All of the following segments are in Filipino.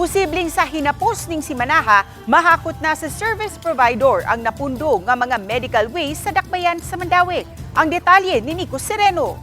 Posibleng sa hinapos ning si Manaha, mahakot na sa service provider ang napundo nga mga medical waste sa dakbayan sa Mandawi. Ang detalye ni Nico Sereno.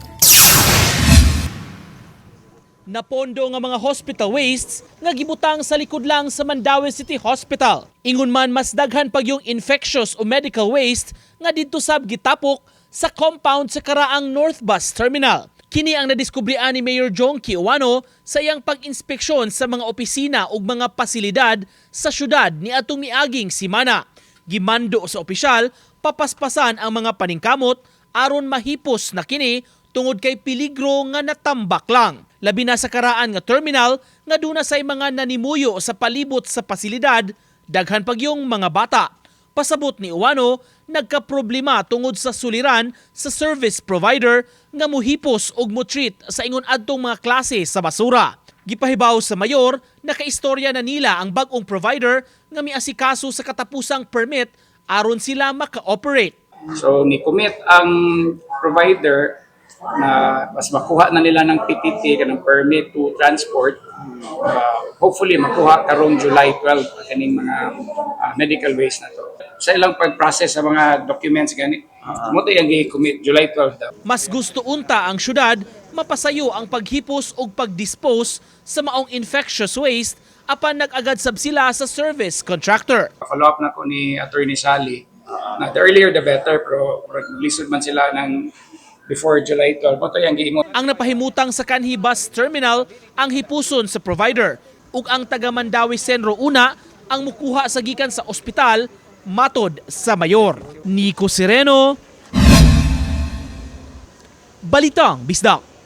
Napondo nga mga hospital wastes nga gibutang sa likod lang sa Mandawi City Hospital. Ingon man mas daghan pag yung infectious o medical waste nga didto sab gitapok sa compound sa karaang North Bus Terminal. Kini ang nadiskubrian ni Mayor Jong Kiwano sa iyang pag-inspeksyon sa mga opisina ug mga pasilidad sa syudad ni atong miaging simana. Gimando sa opisyal, papaspasan ang mga paningkamot aron mahipos na kini tungod kay peligro nga natambak lang. Labi na sa karaan nga terminal nga duna say mga nanimuyo sa palibot sa pasilidad, daghan pagyong mga bata. Pasabot ni Uwano, nagkaproblema tungod sa suliran sa service provider nga muhipos og mutreat sa ingon adtong mga klase sa basura. Gipahibaw sa mayor, nakaistorya na nila ang bagong provider nga miasikaso sa katapusang permit aron sila maka-operate. So ni commit ang provider na mas makuha na nila ng PTT kanang permit to transport. Uh, hopefully makuha karong July 12 kaning mga uh, medical waste na to. Sa ilang pag-process sa mga documents gani uh, mo yung i-commit July 12 daw. Mas gusto unta ang syudad mapasayo ang paghipos o pagdispose sa maong infectious waste apan nag-agad sab sila sa service contractor. follow up na ko ni Attorney Sally na the earlier the better pero lisod man sila ng before July 12 mo to yung giingon. Ang napahimutang sa Kanhi Bus Terminal ang hipuson sa provider. Ug ang taga Mandawi Senro una ang mukuha sa gikan sa ospital matod sa mayor. Nico Sereno Balitang Bisdak